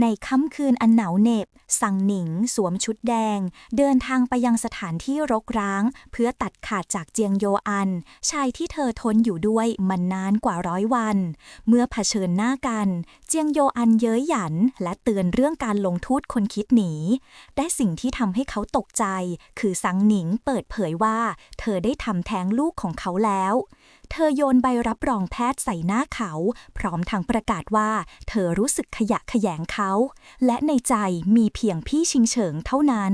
ในค่ำคืนอันหนาวเหน็บ สังหนิง สวมชุดแดง เดินทางไปยังสถานที่รกร้าง เพื่อตัดขาดจากเจียงโยอัน ชายที่เธอทนอยู่ด้วยมันนานกว่าร้อยวัน เมื่อเผชิญหน้ากัน เจียงโยอันเย้ยหยัน และเตือนเรื่องการลงโทษคนคิดหนี ได้สิ่งที่ทำให้เขาตกใจ คือสังหนิงเปิดเผยว่า เธอได้ทำแท้งลูกของเขาแล้ว เธอโยนใบรับรองแพทย์ใส่หน้าเขา พร้อมทั้งประกาศว่า เธอรู้สึกขยะแขยงเขา และในใจมีเพียงพี่ชิงเฉิงเท่านั้น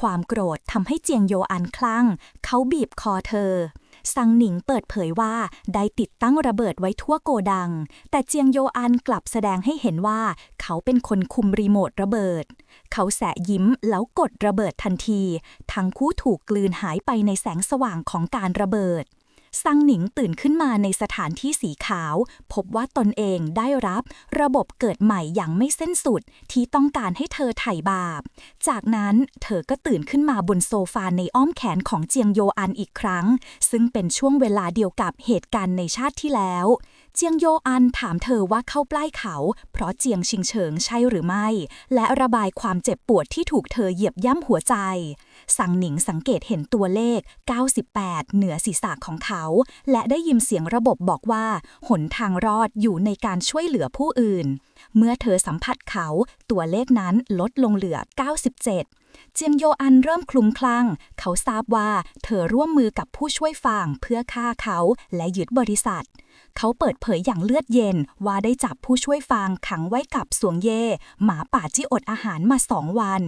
ความโกรธทำให้เจียงโยอันคลั่ง เขาบีบคอเธอซังหนิงเปิดเผยว่าได้ติดตั้งระเบิดไว้ทั่วโกดัง แต่เจียงโยอันกลับแสดงให้เห็นว่า เขาเป็นคนคุมรีโมทระเบิด เขาแสะยิ้มแล้วกดระเบิดทันที ทั้งคู่ถูกกลืนหายไปในแสงสว่างของการระเบิด ซังหนิงตื่นขึ้นมาในสถานที่สีขาว พบว่าตนเองได้รับระบบเกิดใหม่อย่างไม่เส้นสุดที่ต้องการให้เธอไถ่บาป จากนั้นเธอก็ตื่นขึ้นมาบนโซฟาในอ้อมแขนของเจียงโยอันอีกครั้ง ซึ่งเป็นช่วงเวลาเดียวกับเหตุการณ์ในชาติที่แล้ว เจียงโยอันถามเธอว่าเข้าใกล้เขา เพราะเจียงชิงเฉิงใช่หรือไม่ และระบายความเจ็บปวดที่ถูกเธอเหยียบย่ำหัวใจ สังหนิงสังเกตเห็นตัวเลข 98 เหนือศีรษะของเขา และได้ยินเสียงระบบบอกว่า หนทางรอดอยู่ในการช่วยเหลือผู้อื่น เมื่อเธอสัมผัสเขา ตัวเลขนั้นลดลงเหลือ 97เจียงโยอันเริ่มคลุ้มคลั่ง เขาทราบว่าเธอร่วมมือกับผู้ช่วยฟางเพื่อฆ่าเขาและยึดบริษัท เขาเปิดเผยอย่างเลือดเย็นว่าได้จับผู้ช่วยฟางขังไว้กับสวงเย่หมาป่าที่อดอาหารมาสองวัน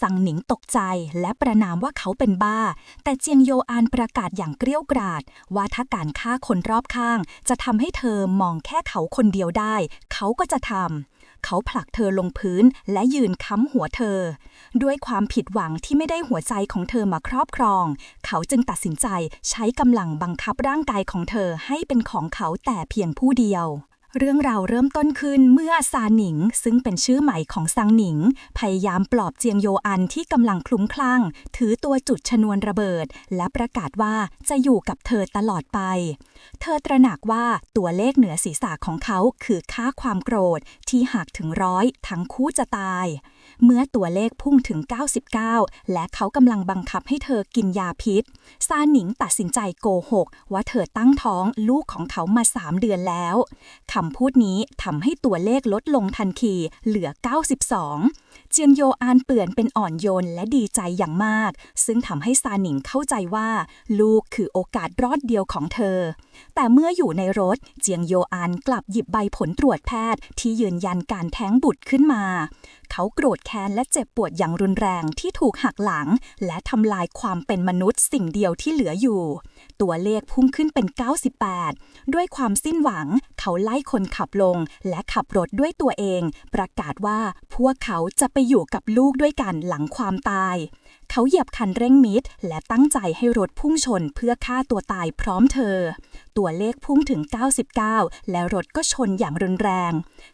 สังหนิงตกใจและประนามว่าเขาเป็นบ้า แต่เจียงโยอานประกาศอย่างเกรี้ยวกราด ว่าถ้าการฆ่าคนรอบข้าง จะทำให้เธอมองแค่เขาคนเดียวได้ เขาก็จะทำเขาผลักเธอลงพื้นและยืนค้ำหัวเธอ ด้วยความผิดหวังที่ไม่ได้หัวใจของเธอมาครอบครอง เขาจึงตัดสินใจใช้กำลังบังคับร่างกายของเธอให้เป็นของเขาแต่เพียงผู้เดียว เรื่องราวเริ่มต้นขึ้นเมื่อซาหนิง ซึ่งเป็นชื่อใหม่ของซังหนิง พยายามปลอบเจียงโยอันที่กำลังคลุ้มคลั่ง ถือตัวจุดชนวนระเบิด และประกาศว่าจะอยู่กับเธอตลอดไป เธอตระหนักว่าตัวเลขเหนือศีรษะของเขาคือค่าความโกรธที่หากถึงร้อยทั้งคู่จะตาย เมื่อตัวเลขพุ่งถึง 99 และเขากำลังบังคับให้เธอกินยาพิษ ซาหนิงตัดสินใจโกหก ว่าเธอตั้งท้องลูกของเขามา 3 เดือนแล้วคำพูดนี้ทำให้ตัวเลขลดลงทันทีเหลือ 92 เจียงโยอานเปื่อนเป็นอ่อนโยนและดีใจอย่างมาก ซึ่งทำให้ซาหนิงเข้าใจว่า ลูกคือโอกาสรอดเดียวของเธอ แต่เมื่ออยู่ในรถเจียงโยอานกลับหยิบใบผลตรวจแพทย์ที่ยืนยันการแท้งบุตรขึ้นมา เขาโกรธแค้นและเจ็บปวดอย่างรุนแรงที่ถูกหักหลัง และทำลายความเป็นมนุษย์สิ่งเดียวที่เหลืออยู่ ตัวเลขพุ่งขึ้นเป็น 98 ด้วยความสิ้นหวัง เขาไล่คนขับลง และขับรถด้วยตัวเอง ประกาศว่าพวกเขาจะไปอยู่กับลูกด้วยกันหลังความตาย เขาเหยียบคันเร่งมิดและตั้งใจให้รถพุ่งชนเพื่อฆ่าตัวตายพร้อมเธอ ตัวเลขพุ่งถึง 99 และรถก็ชนอย่างรุนแรง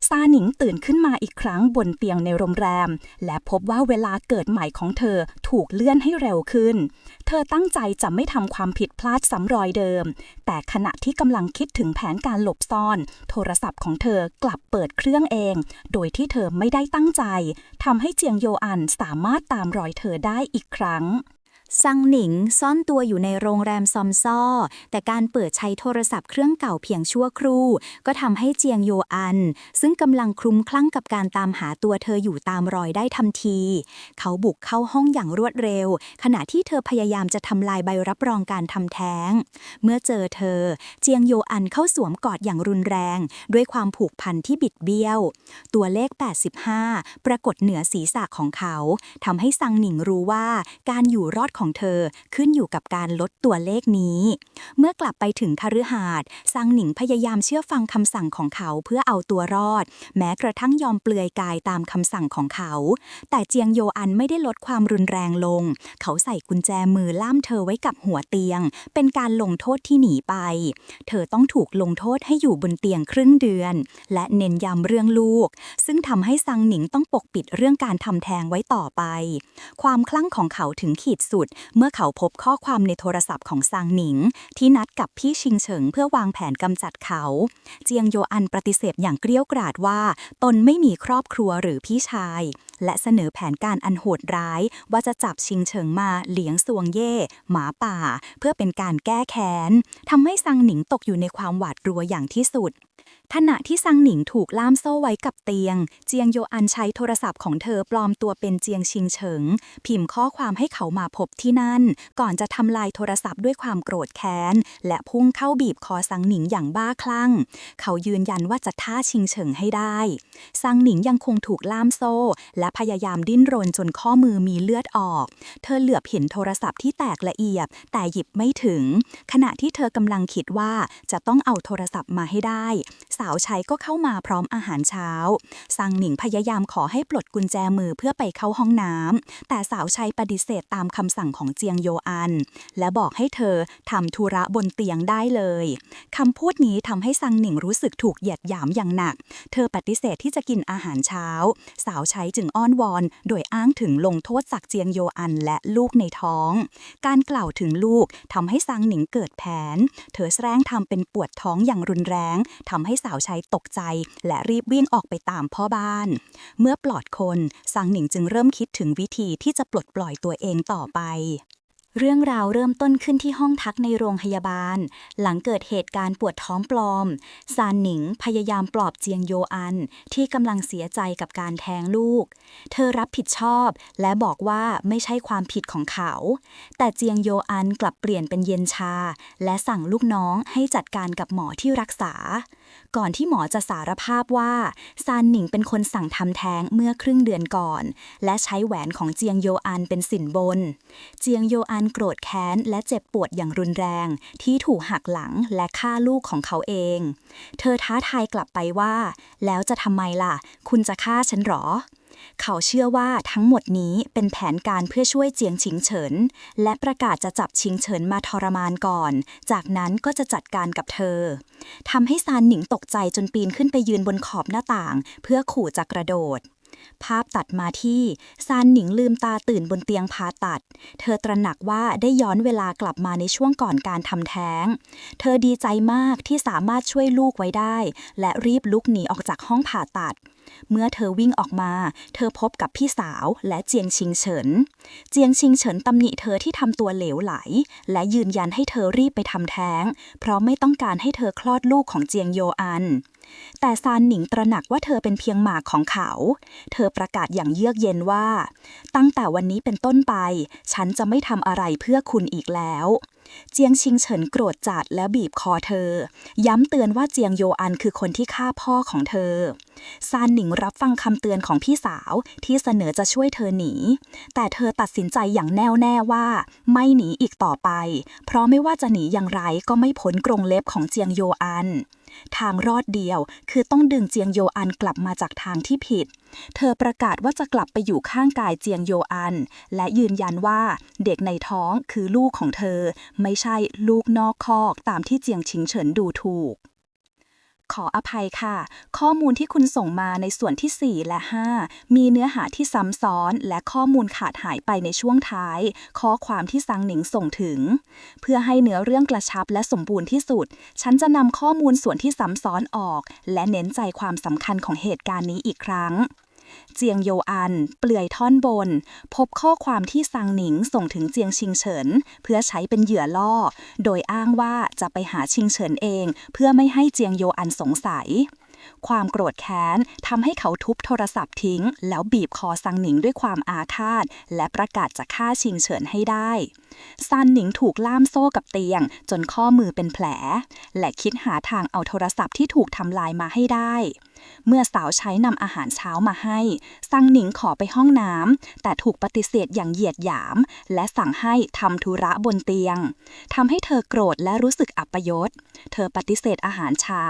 ซาหนิงตื่นขึ้นมาอีกครั้งบนเตียงในโรงแรม และพบว่าเวลาเกิดใหม่ของเธอถูกเลื่อนให้เร็วขึ้น เธอตั้งใจจะไม่ทำความผิดพลาดซ้ำรอยเดิม แต่ขณะที่กำลังคิดถึงแผนการหลบซ่อน โทรศัพท์ของเธอกลับเปิดเครื่องเอง โดยที่เธอไม่ได้ตั้งใจทำให้เจียงโยอันสามารถตามรอยเธอได้อีกครั้ง ซังหนิงซ่อนตัวอยู่ในโรงแรมซอมซ่อ แต่การเปิดใช้โทรศัพท์เครื่องเก่าเพียงชั่วครู่ ก็ทำให้เจียงโยอัน ซึ่งกำลังคลุ้มคลั่งกับการตามหาตัวเธออยู่ตามรอยได้ทันที เขาบุกเข้าห้องอย่างรวดเร็ว ขณะที่เธอพยายามจะทำลายใบรับรองการทำแท้ง เมื่อเจอเธอ เจียงโยอันเข้าสวมกอดอย่างรุนแรง ด้วยความผูกพันที่บิดเบี้ยว ตัวเลข 85 ปรากฏเหนือศีรษะของเขาทำให้ซังหนิงรู้ว่าการอยู่รอดของเธอขึ้นอยู่กับการลดตัวเลขนี้ เมื่อกลับไปถึงคฤหาสน์ซังหนิงพยายามเชื่อฟังคำสั่งของเขาเพื่อเอาตัวรอด แม้กระทั่งยอมเปลือยกายตามคำสั่งของเขา แต่เจียงโยอันไม่ได้ลดความรุนแรงลง เขาใส่กุญแจมือล่ามเธอไว้กับหัวเตียง เป็นการลงโทษที่หนีไป เธอต้องถูกลงโทษให้อยู่บนเตียงครึ่งเดือน และเน้นย้ำเรื่องลูก ซึ่งทำให้ซังหนิงต้องปกปิดเรื่องการทำแท้งไว้ต่อไป ความคลั่งของเขาถึงขีดสุดด เมื่อเขาพบข้อความในโทรศัพท์ของซางหนิง ที่นัดกับพี่ชิงเฉิงเพื่อวางแผนกำจัดเขา เจียงโยอันปฏิเสธอย่างเกรี้ยกราดว่า ตนไม่มีครอบครัวหรือพี่ชาย และเสนอแผนการอันโหดร้าย ว่าจะจับชิงเฉิงมาเลี้ยงสวงเย่หมาป่า เพื่อเป็นการแก้แค้นทำให้ซังหนิงตกอยู่ในความหวาดกลัวอย่างที่สุด ขณะที่ซังหนิงถูกล่ามโซ่ไว้กับเตียง เจียงโยอันใช้โทรศัพท์ของเธอปลอมตัวเป็นเจียงชิงเฉิง พิมพ์ข้อความให้เขามาพบที่นั่น ก่อนจะทำลายโทรศัพท์ด้วยความโกรธแค้น และพุ่งเข้าบีบคอซังหนิงอย่างบ้าคลั่ง เขายืนยันว่าจะท่าชิงเฉิงให้ได้ ซังหนิงยังคงถูกล่ามโซ่ และพยายามดิ้นรนจนข้อมือมีเลือดออก เธอเหลือบเห็นโทรศัพท์ที่แตกละเอียด แต่หยิบไม่ถึง ขณะที่เธอกำลังคิดว่าจะต้องเอาโทรศัพท์มาให้ได้สาวใช้ก็เข้ามาพร้อมอาหารเช้า ซังหนิงพยายามขอให้ปลดกุญแจมือเพื่อไปเข้าห้องน้ำ แต่สาวใช้ปฏิเสธตามคำสั่งของเจียงโยอัน และบอกให้เธอทำธุระบนเตียงได้เลยคำพูดนี้ทำให้ซังหนิงรู้สึกถูกเหยียดหยามอย่างหนัก เธอปฏิเสธที่จะกินอาหารเช้า สาวใช้จึงอ้อนวอน โดยอ้างถึงลงโทษจากเจียงโยอันและลูกในท้อง การกล่าวถึงลูกทำให้ซังหนิงเกิดแผน เธอแสร้งทำเป็นปวดท้องอย่างรุนแรงทำให้สาวใช้ตกใจ และรีบวิ่งออกไปตามพ่อบ้าน เมื่อปลอดคนซังหนิงจึงเริ่มคิดถึงวิธีที่จะปลดปล่อยตัวเองต่อไปเรื่องราวเริ่มต้นขึ้นที่ห้องพักในโรงพยาบาล หลังเกิดเหตุการณ์ปวดท้องปลอม ซานหนิงพยายามปลอบเจียงโยอันที่กำลังเสียใจกับการแท้งลูก เธอรับผิดชอบและบอกว่าไม่ใช่ความผิดของเขา แต่เจียงโยอันกลับเปลี่ยนเป็นเย็นชา และสั่งลูกน้องให้จัดการกับหมอที่รักษาก่อนที่หมอจะสารภาพว่าซานหนิงเป็นคนสั่งทำแท้งเมื่อครึ่งเดือนก่อน และใช้แหวนของเจียงโยอันเป็นสินบน เจียงโยอันโกรธแค้นและเจ็บปวดอย่างรุนแรง ที่ถูกหักหลังและฆ่าลูกของเขาเอง เธอท้าทายกลับไปว่า แล้วจะทำไมล่ะ คุณจะฆ่าฉันหรอ เขาเชื่อว่าทั้งหมดนี้เป็นแผนการเพื่อช่วยเจียงชิงเฉิน และประกาศจะจับชิงเฉินมาทรมานก่อน จากนั้นก็จะจัดการกับเธอทำให้ซานหนิงตกใจจนปีนขึ้นไปยืนบนขอบหน้าต่าง เพื่อขู่จะกระโดด ภาพตัดมาที่ซานหนิงลืมตาตื่นบนเตียงผ่าตัด เธอตระหนักว่าได้ย้อนเวลากลับมาในช่วงก่อนการทำแท้ง เธอดีใจมากที่สามารถช่วยลูกไว้ได้ และรีบลุกหนีออกจากห้องผ่าตัด เมื่อเธอวิ่งออกมา เธอพบกับพี่สาวและเจียงชิงเฉิน เจียงชิงเฉินตำหนิเธอที่ทำตัวเหลวไหล และยืนยันให้เธอรีบไปทำแท้ง เพราะไม่ต้องการให้เธอคลอดลูกของเจียงโยอัน แต่ซานหนิงตระหนักว่าเธอเป็นเพียงหมากของเขา เธอประกาศอย่างเยือกเย็นว่า ตั้งแต่วันนี้เป็นต้นไป ฉันจะไม่ทำอะไรเพื่อคุณอีกแล้ว เจียงชิงเฉินโกรธจัดและบีบคอเธอ ย้ำเตือนว่าเจียงโยอันคือคนที่ฆ่าพ่อของเธอ ซานหนิงรับฟังคำเตือนของพี่สาวที่เสนอจะช่วยเธอหนี แต่เธอตัดสินใจอย่างแน่วแน่ว่า ไม่หนีอีกต่อไป เพราะไม่ว่าจะหนีอย่างไรก็ไม่พ้นกรงเล็บของเจียงโยอัน ทางรอดเดียว คือต้องดึงเจียงโยอันกลับมาจากทางที่ผิด เธอประกาศว่าจะกลับไปอยู่ข้างกายเจียงโยอัน และยืนยันว่าเด็กในท้องคือลูกของเธอ ไม่ใช่ลูกนอกคอกตามที่เจียงชิงเฉินดูถูก ขออภัยค่ะ ข้อมูลที่คุณส่งมาในส่วนที่ 4 และ 5 มีเนื้อหาที่ซ้ำซ้อน และข้อมูลขาดหายไปในช่วงท้าย ข้อความที่ซังหนิงส่งถึง เพื่อให้เนื้อเรื่องกระชับและสมบูรณ์ที่สุด ฉันจะนำข้อมูลส่วนที่ซ้ำซ้อนออก และเน้นใจความสำคัญของเหตุการณ์นี้อีกครั้ง เจียงโยอัน เปลือยท่อนบน พบข้อความที่ซังหนิงส่งถึงเจียงชิงเฉิน เพื่อใช้เป็นเหยื่อล่อ โดยอ้างว่าจะไปหาชิงเฉินเอง เพื่อไม่ให้เจียงโยอันสงสัย ความโกรธแค้นทำให้เขาทุบโทรศัพท์ทิ้ง แล้วบีบคอซังหนิงด้วยความอาฆาต และประกาศจะฆ่าชิงเฉินให้ได้ซันหนิงถูกล่ามโซ่กับเตียง จนข้อมือเป็นแผล และคิดหาทางเอาโทรศัพท์ที่ถูกทำลายมาให้ได้ เมื่อสาวใช้นำอาหารเช้ามาให้ซังหนิงขอไปห้องน้ำแต่ถูกปฏิเสธอย่างเหยียดหยาม และสั่งให้ทำธุระบนเตียงทำให้เธอโกรธและรู้สึกอับยศ เธอปฏิเสธอาหารเช้า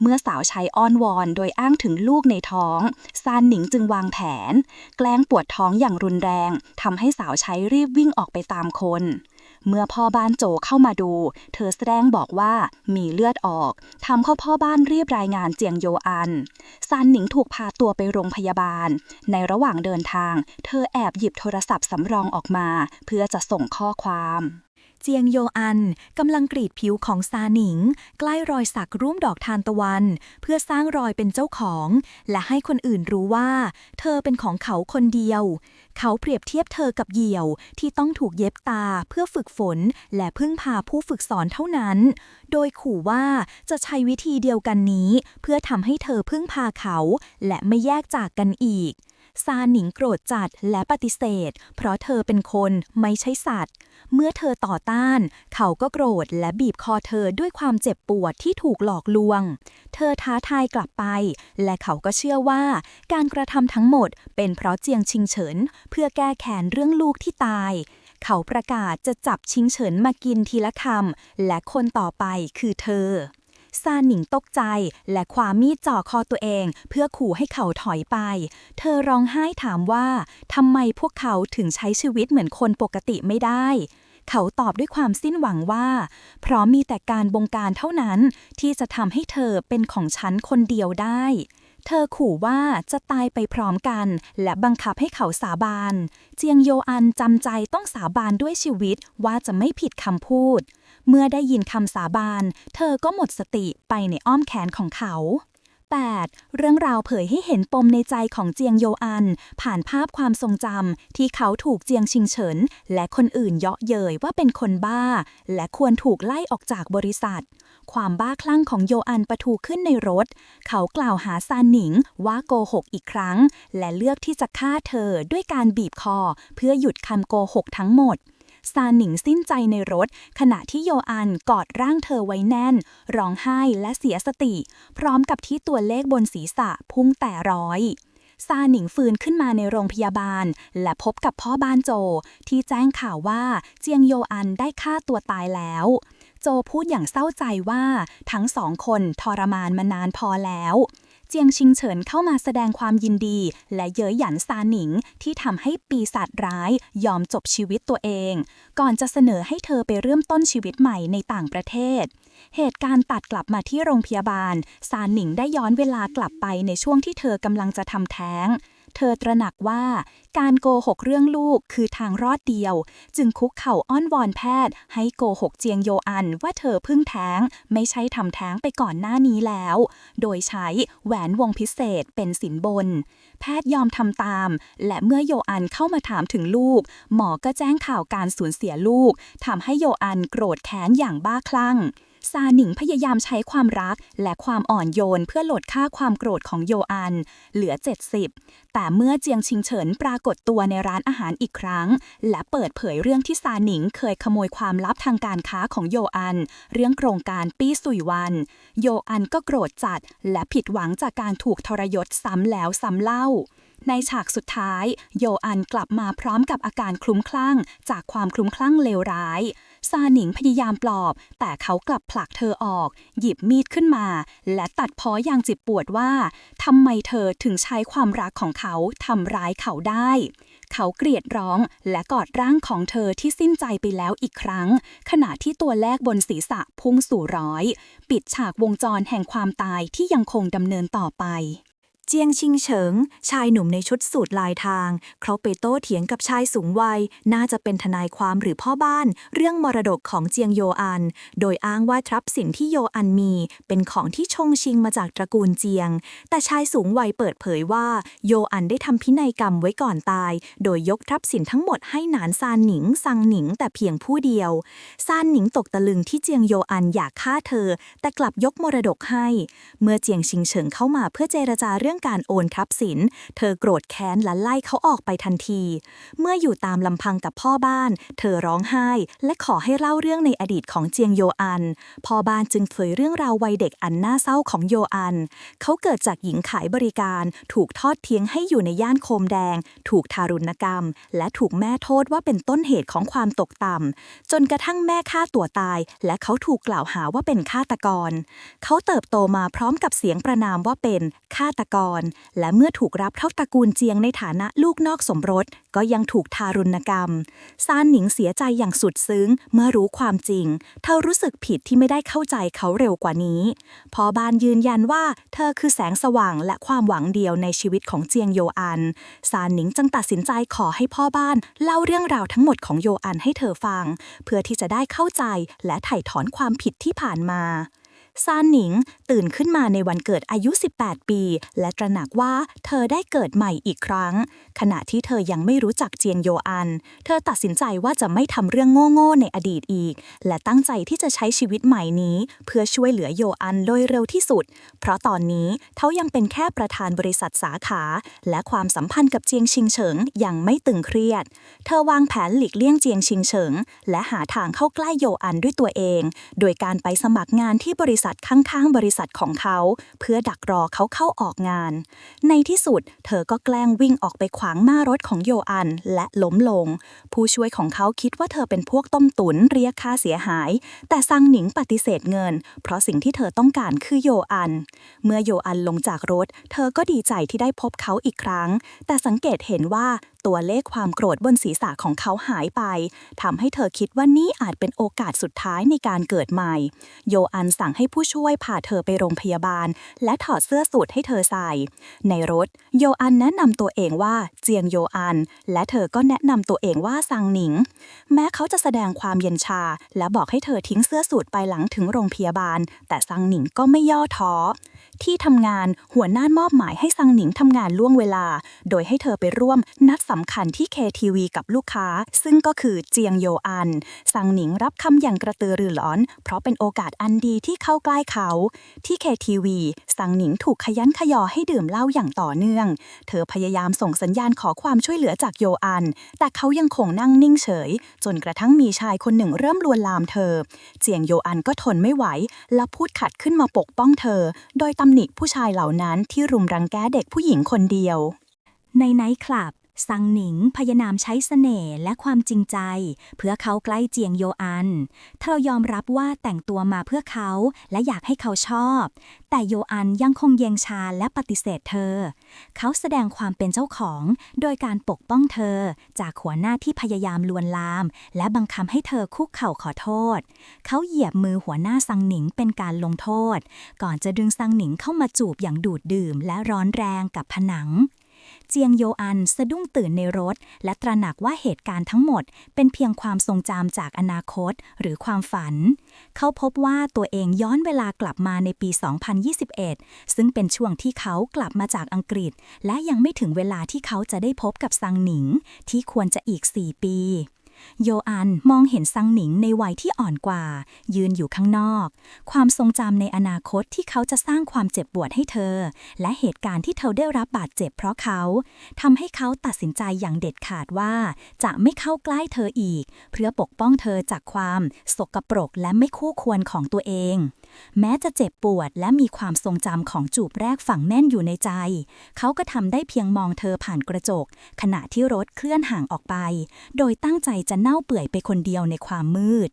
เมื่อสาวใช้อ้อนวอนโดยอ้างถึงลูกในท้องซานหนิงจึงวางแผน แกล้งปวดท้องอย่างรุนแรงทำให้สาวใช้รีบวิ่งออกไปตามคน เมื่อพ่อบ้านโจเข้ามาดู เธอแสดงบอกว่ามีเลือดออกทำเข้าพ่อบ้านรีบรายงานเจียงโยอัน ซานหนิงถูกพาตัวไปโรงพยาบาล ในระหว่างเดินทาง เธอแอบหยิบโทรศัพท์สำรองออกมา เพื่อจะส่งข้อความ เจียงโยอันกำลังกรีดผิวของซาหนิง ใกล้รอยสักรูปดอกทานตะวัน เพื่อสร้างรอยเป็นเจ้าของ และให้คนอื่นรู้ว่า เธอเป็นของเขาคนเดียว เขาเปรียบเทียบเธอกับเหยี่ยวที่ต้องถูกเย็บตาเพื่อฝึกฝน และพึ่งพาผู้ฝึกสอนเท่านั้น โดยขู่ว่าจะใช้วิธีเดียวกันนี้ เพื่อทำให้เธอพึ่งพาเขา และไม่แยกจากกันอีก ซาหนิงโกรธจัดและปฏิเสธ เพราะเธอเป็นคนไม่ใช่สัตว์ เมื่อเธอต่อต้าน เขาก็โกรธและบีบคอเธอด้วยความเจ็บปวดที่ถูกหลอกลวง เธอท้าทายกลับไป และเขาก็เชื่อว่าการกระทำทั้งหมดเป็นเพราะเจียงชิงเฉิน เพื่อแก้แค้นเรื่องลูกที่ตาย เขาประกาศจะจับชิงเฉินมากินทีละคำและคนต่อไปคือเธอ ซาหนิงตกใจและคว้ามีดจ่อคอตัวเอง เพื่อขู่ให้เขาถอยไป เธอร้องไห้ถามว่าทำไมพวกเขาถึงใช้ชีวิตเหมือนคนปกติไม่ได้ เขาตอบด้วยความสิ้นหวังว่า เพราะมีแต่การบงการเท่านั้นที่จะทำให้เธอเป็นของฉันคนเดียวได้ เธอขู่ว่าจะตายไปพร้อมกัน และบังคับให้เขาสาบาน เจียงโยอันจำใจต้องสาบานด้วยชีวิตว่าจะไม่ผิดคำพูด เมื่อได้ยินคำสาบาน เธอก็หมดสติไปในอ้อมแขนของเขา 8. เรื่องราวเผยให้เห็นปมในใจของเจียงโยอัน ผ่านภาพความทรงจำที่เขาถูกเจียงชิงเฉิน และคนอื่นเยาะเย้ยว่าเป็นคนบ้า และควรถูกไล่ออกจากบริษัท ความบ้าคลั่งของโยอันประทูขึ้นในรถ เขากล่าวหาซานหนิงว่าโกหกอีกครั้ง และเลือกที่จะฆ่าเธอด้วยการบีบคอ เพื่อหยุดคำโกหกทั้งหมด ซานหนิงสิ้นใจในรถ ขณะที่โยอันกอดร่างเธอไว้แน่น ร้องไห้และเสียสติ พร้อมกับที่ตัวเลขบนศีรษะพุ่งแต่ร้อยซาหนิงฟื้นขึ้นมาในโรงพยาบาล และพบกับพ่อบ้านโจ ที่แจ้งข่าวว่าเจียงโยอันได้ฆ่าตัวตายแล้ว โจพูดอย่างเศร้าใจว่าทั้งสองคนทรมานมานานพอแล้ว เจียงชิงเฉินเข้ามาแสดงความยินดี และเย้ยหยันซาหนิงที่ทำให้ปีศาจร้ายยอมจบชีวิตตัวเอง ก่อนจะเสนอให้เธอไปเริ่มต้นชีวิตใหม่ในต่างประเทศ เหตุการณ์ตัดกลับมาที่โรงพยาบาล ซานหนิงได้ย้อนเวลากลับไปในช่วงที่เธอกำลังจะทำแท้ง เธอตระหนักว่าการโกหกเรื่องลูกคือทางรอดเดียว จึงคุกเข่าอ้อนวอนแพทย์ ให้โกหกเจียงโยอันว่าเธอเพิ่งแท้ง ไม่ใช่ทำแท้งไปก่อนหน้านี้แล้ว โดยใช้แหวนวงพิเศษเป็นสินบน แพทย์ยอมทำตาม และเมื่อโยอันเข้ามาถามถึงลูก หมอก็แจ้งข่าวการสูญเสียลูกทำให้โยอันโกรธแค้นอย่างบ้าคลั่ง ซาหนิงพยายามใช้ความรักและความอ่อนโยนเพื่อลดค่าความโกรธของโยอัน เหลือ 70 แต่เมื่อเจียงชิงเฉินปรากฏตัวในร้านอาหารอีกครั้ง และเปิดเผยเรื่องที่ซาหนิงเคยขโมยความลับทางการค้าของโยอัน เรื่องโครงการปี้สุยวัน โยอันก็โกรธจัด และผิดหวังจากการถูกทรยศซ้ำแล้วซ้ำเล่าในฉากสุดท้าย โยอันกลับมาพร้อมกับอาการคลุ้มคลั่ง จากความคลุ้มคลั่งเลวร้าย ซาหนิงพยายามปลอบ แต่เขากลับผลักเธอออก หยิบมีดขึ้นมา และตัดพ้ออย่างจ็บปวดว่าทำไมเธอถึงใช้ความรักของเขาทำร้ายเขาได้ เขาเกลียดร้องและกอดร่างของเธอที่สิ้นใจไปแล้วอีกครั้ง ขณะที่ตัวแรกบนศีรษะพุ่งสู่ร้อย ปิดฉากวงจรแห่งความตายที่ยังคงดำเนินต่อไป เจียงชิงเฉิง ชายหนุ่มในชุดสูทลายทาง เขาไปโต้เถียงกับชายสูงวัย น่าจะเป็นทนายความหรือพ่อบ้าน เรื่องมรดกของเจียงโยอัน โดยอ้างว่าทรัพย์สินที่โยอันมี เป็นของที่ชงชิงมาจากตระกูลเจียง แต่ชายสูงวัยเปิดเผยว่า โยอันได้ทำพินัยกรรมไว้ก่อนตาย โดยยกทรัพย์สินทั้งหมดให้หนานซานหนิงซังหนิง แต่เพียงผู้เดียวซานหนิงตกตะลึงที่เจียงโยอันอยากฆ่าเธอ แต่กลับยกมรดกให้ เมื่อเจียงชิงเฉิงเข้ามาเพื่อเจรจาเรื่องการโอนทรัพย์สิน เธอโกรธแค้นและไล่เขาออกไปทันที เมื่ออยู่ตามลำพังกับพ่อบ้าน เธอร้องไห้ และขอให้เล่าเรื่องในอดีตของเจียงโยอัน พ่อบ้านจึงเผยเรื่องราววัยเด็กอันน่าเศร้าของโยอัน เขาเกิดจากหญิงขายบริการ ถูกทอดทิ้งให้อยู่ในย่านโคมแดง ถูกทารุณกรรม และถูกแม่โทษว่าเป็นต้นเหตุของความตกต่ำจนกระทั่งแม่ฆ่าตัวตาย และเขาถูกกล่าวหาว่าเป็นฆาตกร เขาเติบโตมาพร้อมกับเสียงประนามว่าเป็นฆาตกรและเมื่อถูกรับเข้าตระกูลเจียงในฐานะลูกนอกสมรส ก็ยังถูกทารุณกรรม ซานหนิงเสียใจอย่างสุดซึ้ง เมื่อรู้ความจริง เธอรู้สึกผิดที่ไม่ได้เข้าใจเขาเร็วกว่านี้ พอบานยืนยันว่าเธอคือแสงสว่างและความหวังเดียวในชีวิตของเจียงโยอัน ซานหนิงจึงตัดสินใจขอให้พ่อบ้าน เล่าเรื่องราวทั้งหมดของโยอันให้เธอฟัง เพื่อที่จะได้เข้าใจและไถ่ถอนความผิดที่ผ่านมา ซานหนิงตื่นขึ้นมาในวันเกิดอายุ 18 ปี และตระหนักว่าเธอได้เกิดใหม่อีกครั้ง ขณะที่เธอยังไม่รู้จักเจียงโยอัน เธอตัดสินใจว่าจะไม่ทำเรื่องโง่ๆในอดีตอีก และตั้งใจที่จะใช้ชีวิตใหม่นี้ เพื่อช่วยเหลือโยอันโดยเร็วที่สุด เพราะตอนนี้เขายังเป็นแค่ประธานบริษัทสาขา และความสัมพันธ์กับเจียงชิงเฉิงยังไม่ตึงเครียด เธอวางแผนหลีกเลี่ยงเจียงชิงเฉิง และหาทางเข้าใกล้โยอันด้วยตัวเอง โดยการไปสมัครงานที่บริษัทข้างๆ บริษัทของเขา เพื่อดักรอเขาเข้าออกงาน ในที่สุด เธอก็แกล้งวิ่งออกไปขวางหน้ารถของโยอัน และล้มลง ผู้ช่วยของเขาคิดว่าเธอเป็นพวกต้มตุนเรียกค่าเสียหาย แต่ซังหนิงปฏิเสธเงิน เพราะสิ่งที่เธอต้องการคือโยอัน เมื่อโยอันลงจากรถ เธอก็ดีใจที่ได้พบเขาอีกครั้ง แต่สังเกตเห็นว่า ตัวเลขความโกรธบนศีรษะของเขาหายไปทำให้เธอคิดว่านี่อาจเป็นโอกาสสุดท้ายในการเกิดใหม่ โยอันสั่งให้ผู้ช่วยพาเธอไปโรงพยาบาล และถอดเสื้อสูทให้เธอใส่ ในรถ โยอันแนะนำตัวเองว่าเจียงโยอัน และเธอก็แนะนำตัวเองว่าซังหนิง แม้เขาจะแสดงความเย็นชา และบอกให้เธอทิ้งเสื้อสูทไปหลังถึงโรงพยาบาล แต่ซังหนิงก็ไม่ย่อท้อที่ทำงานหัวหน้ามอบหมายให้ซังหนิงทำงานล่วงเวลา โดยให้เธอไปร่วมนัดสำคัญที่ KTV กับลูกค้า ซึ่งก็คือเจียงโยอันซังหนิงรับคำอย่างกระตือรือร้นเพราะเป็นโอกาสอันดีที่เข้าใกล้เขา ที่ KTV ซังหนิงถูกขยันขยอให้ดื่มเหล้าอย่างต่อเนื่อง เธอพยายามส่งสัญญาณขอความช่วยเหลือจากโยอัน แต่เขายังคงนั่งนิ่งเฉย จนกระทั่งมีชายคนหนึ่งเริ่มลวนลามเธอ เจียงโยอันก็ทนไม่ไหว และพูดขัดขึ้นมาปกป้องเธอ โดยตำหนิผู้ชายเหล่านั้นที่รุมรังแกเด็กผู้หญิงคนเดียว ในไนท์คลับ ซังหนิงพยายามใช้เสน่ห์และความจริงใจ เพื่อเขาใกล้เจียงโยอัน เธอยอมรับว่าแต่งตัวมาเพื่อเขาและอยากให้เขาชอบ แต่โยอันยังคงเยงชาและปฏิเสธเธอ เขาแสดงความเป็นเจ้าของโดยการปกป้องเธอ จากหัวหน้าที่พยายามลวนลาม และบังคับให้เธอคุกเข่าขอโทษ เขาเหยียบมือหัวหน้าซังหนิงเป็นการลงโทษ ก่อนจะดึงซังหนิงเข้ามาจูบอย่างดูดดื่มและร้อนแรงกับผนัง เจียงโยอันสะดุ้งตื่นในรถ และตระหนักว่าเหตุการณ์ทั้งหมด เป็นเพียงความทรงจำจากอนาคตหรือความฝัน เขาพบว่าตัวเองย้อนเวลากลับมาในปี 2021 ซึ่งเป็นช่วงที่เขากลับมาจากอังกฤษ และยังไม่ถึงเวลาที่เขาจะได้พบกับซังหนิง ที่ควรจะอีก 4 ปี โยอันมองเห็นซังหนิงในวัยที่อ่อนกว่า ยืนอยู่ข้างนอก ความทรงจำในอนาคตที่เขาจะสร้างความเจ็บปวดให้เธอ และเหตุการณ์ที่เธอได้รับบาดเจ็บเพราะเขาทำให้เขาตัดสินใจอย่างเด็ดขาดว่า จะไม่เข้าใกล้เธออีก เพื่อปกป้องเธอจากความสกปรกและไม่คู่ควรของตัวเอง แม้จะเจ็บปวดและมีความทรงจำของจูบแรกฝังแน่นอยู่ในใจ เขาก็ทำได้เพียงมองเธอผ่านกระจก ขณะที่รถเคลื่อนห่างออกไป โดยตั้งใจจะเน่าเปื่อยไปคนเดียวในความมืด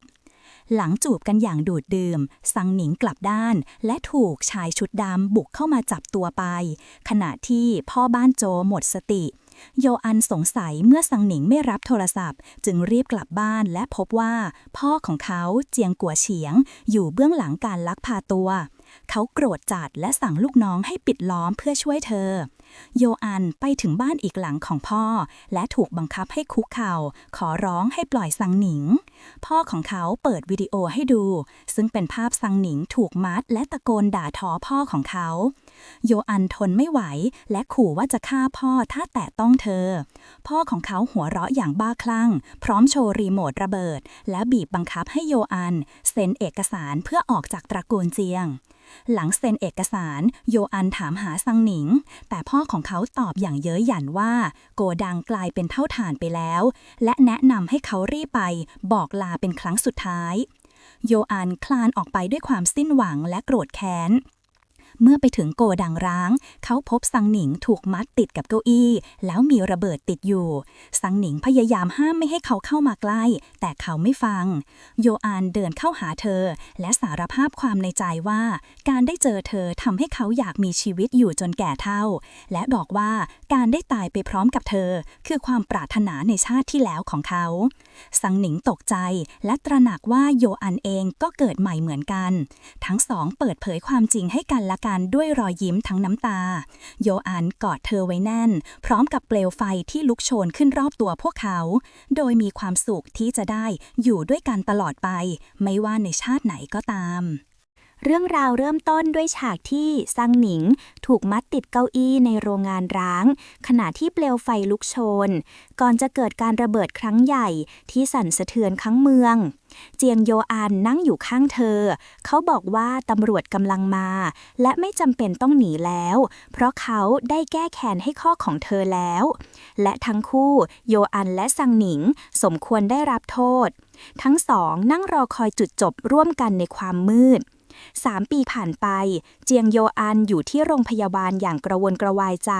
หลังจูบกันอย่างดูดดื่มซังหนิงกลับด้าน และถูกชายชุดดำบุกเข้ามาจับตัวไป ขณะที่พ่อบ้านโจหมดสติ โยอันสงสัยเมื่อซังหนิงไม่รับโทรศัพท์ จึงรีบกลับบ้านและพบว่า พ่อของเขาเจียงกัวเฉียง อยู่เบื้องหลังการลักพาตัว เขาโกรธจัดและสั่งลูกน้องให้ปิดล้อมเพื่อช่วยเธอ โยอันไปถึงบ้านอีกหลังของพ่อ และถูกบังคับให้คุกเข่า ขอร้องให้ปล่อยซังหนิง พ่อของเขาเปิดวิดีโอให้ดู ซึ่งเป็นภาพซังหนิงถูกมัดและตะโกนด่าทอพ่อของเขา โยอันทนไม่ไหว และขู่ว่าจะฆ่าพ่อถ้าแตะต้องเธอ พ่อของเขาหัวเราะอย่างบ้าคลั่ง พร้อมโชว์รีโมทระเบิด และบีบบังคับให้โยอันเซ็นเอกสารเพื่อออกจากตระกูลเจียง หลังเซ็นเอกสาร โยอันถามหาซังหนิง แต่พ่อของเขาตอบอย่างเย้ยหยันว่า โกดังกลายเป็นเท่าฐานไปแล้ว และแนะนำให้เขารีบไป บอกลาเป็นครั้งสุดท้าย โยอันคลานออกไปด้วยความสิ้นหวังและโกรธแค้น เมื่อไปถึงโกดังร้าง เขาพบซังหนิงถูกมัดติดกับเก้าอี้ แล้วมีระเบิดติดอยู่ ซังหนิงพยายามห้ามไม่ให้เขาเข้ามาใกล้ แต่เขาไม่ฟัง โยอานเดินเข้าหาเธอ และสารภาพความในใจว่า การได้เจอเธอทำให้เขาอยากมีชีวิตอยู่จนแก่เฒ่า และบอกว่าการได้ตายไปพร้อมกับเธอ คือความปรารถนาในชาติที่แล้วของเขาสังหนิงตกใจและตระหนักว่าโยอันเองก็เกิดใหม่เหมือนกัน ทั้งสองเปิดเผยความจริงให้กันและกันด้วยรอยยิ้มทั้งน้ำตา โยอันกอดเธอไว้แน่น พร้อมกับเปลวไฟที่ลุกโชนขึ้นรอบตัวพวกเขา โดยมีความสุขที่จะได้อยู่ด้วยกันตลอดไป ไม่ว่าในชาติไหนก็ตามเรื่องราวเริ่มต้นด้วยฉากที่ซังหนิง ถูกมัดติดเก้าอี้ในโรงงานร้าง ขณะที่เปลวไฟลุกโชน ก่อนจะเกิดการระเบิดครั้งใหญ่ที่สั่นสะเทือนทั้งเมือง เจียงโยอันนั่งอยู่ข้างเธอ เขาบอกว่าตำรวจกำลังมา และไม่จำเป็นต้องหนีแล้ว เพราะเขาได้แก้แค้นให้ข้อของเธอแล้ว และทั้งคู่โยอันและซังหนิง สมควรได้รับโทษ ทั้งสองนั่งรอคอยจุดจบร่วมกันในความมืด สามปีผ่านไป เจียงโยอันอยู่ที่โรงพยาบาลอย่างกระวนกระวายใจ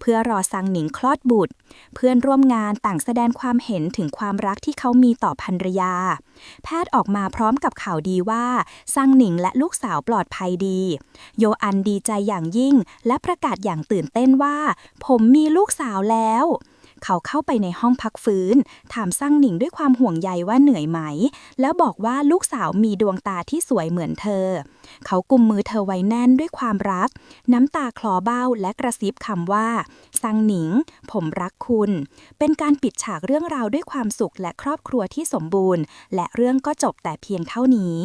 เพื่อรอซังหนิงคลอดบุตร เพื่อนร่วมงานต่างแสดงความเห็นถึงความรักที่เขามีต่อภรรยา แพทย์ออกมาพร้อมกับข่าวดีว่าซังหนิงและลูกสาวปลอดภัยดี โยอันดีใจอย่างยิ่ง และประกาศอย่างตื่นเต้นว่า ผมมีลูกสาวแล้ว เขาเข้าไปในห้องพักฟื้น ถามซังหนิงด้วยความห่วงใยว่าเหนื่อยไหม แล้วบอกว่าลูกสาวมีดวงตาที่สวยเหมือนเธอ เขากุมมือเธอไว้แน่นด้วยความรัก น้ำตาคลอเบ้าและกระซิบคำว่าซังหนิง ผมรักคุณ เป็นการปิดฉากเรื่องราวด้วยความสุขและครอบครัวที่สมบูรณ์ และเรื่องก็จบแต่เพียงเท่านี้